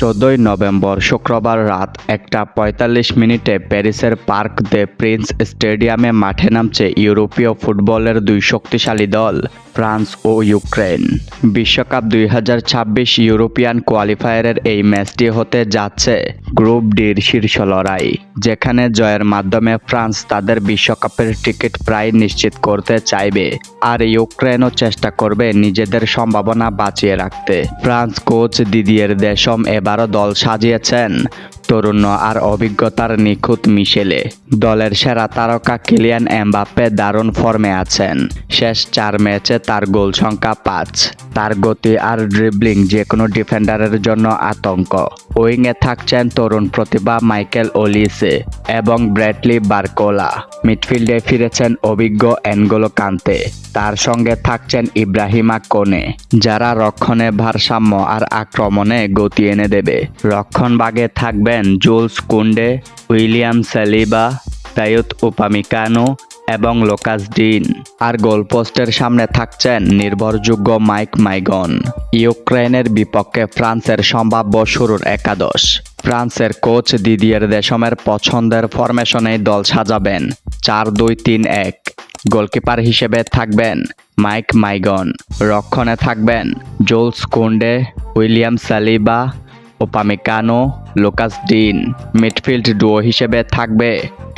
চোদ্দই নভেম্বর শুক্রবার রাত একটা পঁয়তাল্লিশ মিনিটে প্যারিসের পার্ক দে প্রিন্স স্টেডিয়ামে মাঠে নামছে ইউরোপীয় ফুটবলের দুই শক্তিশালী দল। ফ্রান্স ও ইউক্রেন বিশ্বকাপ দুই হাজার ছাব্বিশ ইউরোপিয়ান কোয়ালিফায়ারের এই ম্যাচটি হতে যাচ্ছে গ্রুপ ডির শীর্ষ লড়াই, যেখানে জয়ের মাধ্যমে ফ্রান্স তাদের বিশ্বকাপের টিকিট প্রায় নিশ্চিত করতে চাইবে আর ইউক্রেনও চেষ্টা করবে নিজেদের সম্ভাবনা বাঁচিয়ে রাখতে। ফ্রান্স কোচ দিদিয়ের দেশম এবারও দল সাজিয়েছেন। তরুণ আর অভিজ্ঞতার নিখুঁত মিশেলে। দলের সেরা তারকা কিলিয়ান এমবাপ্পে দারুণ ফর্মে আছেন। শেষ চার ম্যাচে তার গোল সংখ্যা পাঁচ। তার গতি আর ড্রিবলিং যে কোনো ডিফেন্ডারের জন্য আতঙ্ক। উইংয়ে থাকছেন তরুণ প্রতিভা মাইকেল ওলিসে এবং ব্র্যাডলি বারকোলা। মিডফিল্ডে ফিরেছেন অভিজ্ঞ এনগোলো কান্তে। তার সঙ্গে থাকছেন ইব্রাহিমা কোনে, যারা রক্ষণে ভারসাম্য আর আক্রমণে গতি এনে দেবে। রক্ষণভাগে থাকবেন Jules Kounde William Saliba Dayot Upamecano এবং লোকাস ডিন আর গোলপোস্টের সামনে থাকছেন নির্ভরযোগ্য মাইক মাইগন ইউক্রেনের বিপক্ষে ফ্রান্সের সম্ভাব্য শুরুর একাদশ। ফ্রান্সের কোচ দিদিয়ের দেশমের পছন্দের ফরমেশনে দল সাজাবেন চার দুই তিন এক। গোলকিপার হিসেবে থাকবেন মাইক মাইগন রক্ষণে থাকবেন Jules Kounde William Saliba Upamecano Lucas Digne midfield duo হিসেবে থাকবে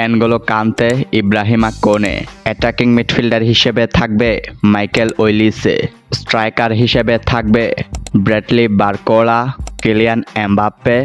এনগোলো কান্তে ইব্রাহিমা কোনে অ্যাটাকিং মিডফিল্ডার হিসেবে থাকবে মাইকেল ওইলিসে স্ট্রাইকার হিসেবে থাকবে Bradley Barcola Kylian Mbappe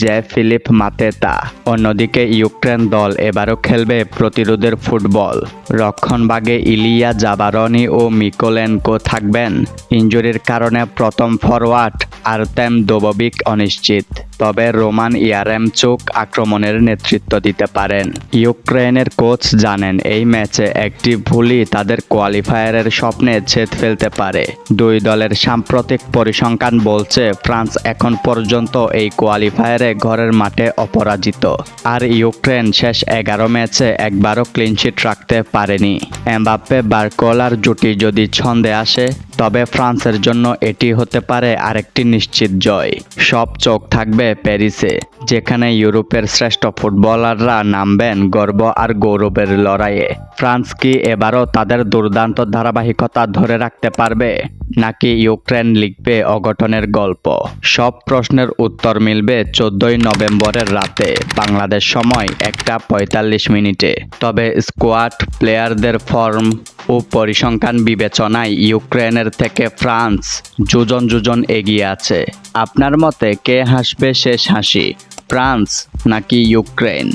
J Philippe Mateta অন্যদিকে ইউক্রেন দল এবারও খেলবে প্রতিরোধের ফুটবল। রক্ষণবাগে ইলিয়া জাবারনি ও মিকোলেনকো থাকবেন। ইঞ্জুরির কারণে প্রথম ফরওয়ার্ড আরতেম দোববিক অনিশ্চিত তবে রোমান ইয়ারেম ইয়ারেমচুক আক্রমণের নেতৃত্ব দিতে পারেন। ইউক্রেনের কোচ জানেন, এই ম্যাচে একটি ভুলই তাদের কোয়ালিফায়ারের স্বপ্নে ছেদ ফেলতে পারে। দুই দলের সাম্প্রতিক পরিসংখ্যান বলছে, ফ্রান্স এখন পর্যন্ত এই কোয়ালিফায়ারে ঘরের মাঠে অপরাজিত। আর ইউক্রেন শেষ এগারো ম্যাচে একবারও ক্লিনশিট রাখতে পারেনি। এমবাপ্পে বার্কোলার জুটি যদি ছন্দে আসে, তবে ফ্রান্সের জন্য এটি হতে পারে আরেকটি নিশ্চিত জয়। সব চোখ থাকবে প্যারিসে, যেখানে ইউরোপের শ্রেষ্ঠ ফুটবলাররা নামবেন গর্ব আর গৌরবের লড়াইয়ে। ফ্রান্স কি এবারও তাদের দুর্দান্ত ধারাবাহিকতা ধরে রাখতে পারবে? নাকি ইউক্রেন লিখবে অঘটনের গল্প? সব প্রশ্নের উত্তর মিলবে চোদ্দই নভেম্বরের রাতে, বাংলাদেশ সময় একটা পঁয়তাল্লিশ মিনিটে। তবে স্কোয়াড প্লেয়ারদের ফর্ম ও পরিসংখ্যান বিবেচনায় ইউক্রেনের থেকে ফ্রান্স যোজন যোজন এগিয়ে আছে। আপনার মতে কে হাসবে শেষ হাসি, ফ্রান্স নাকি ইউক্রেন?